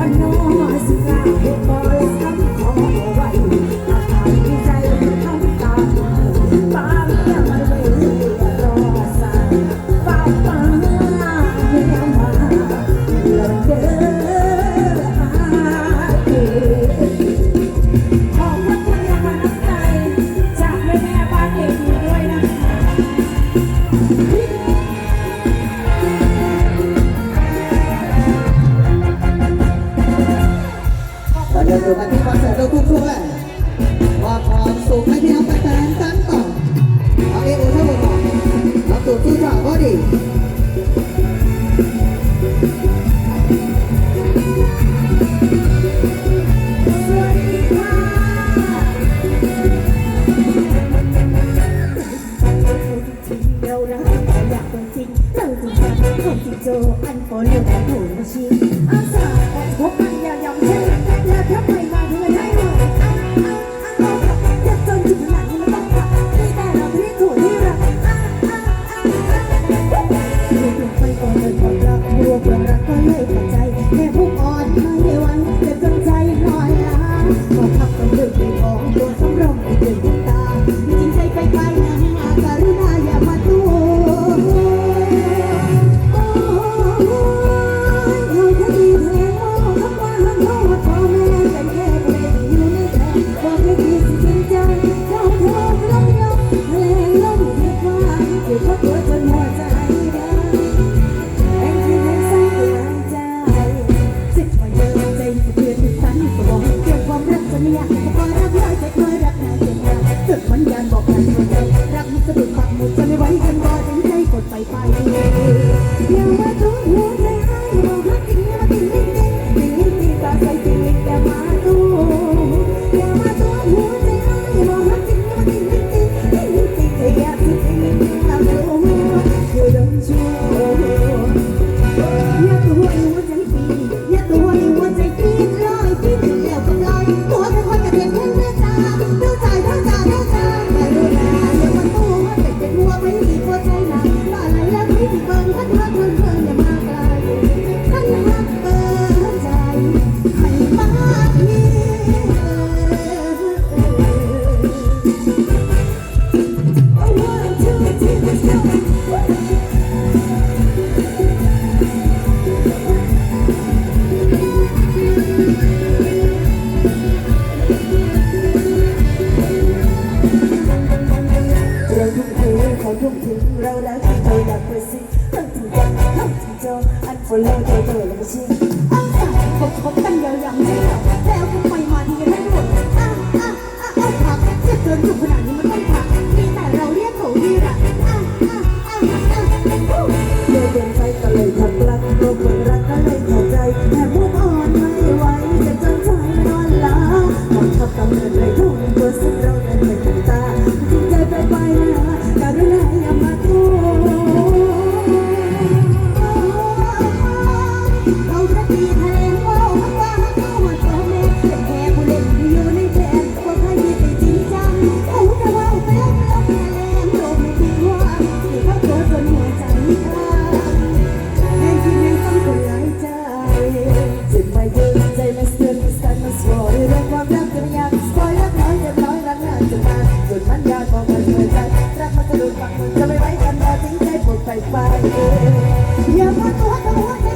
One more, อยู่กันที่คอนเสิร์ตเราคุ้มด้วยมอบความสุขให้พี่น้องแฟนๆตั้งต่อเอาเอโอเท่าไหร่เอาตูดตู้จ่าก็ดี我有苦心，阿嫂，我。Good one, yeah, Bob. 啊又在我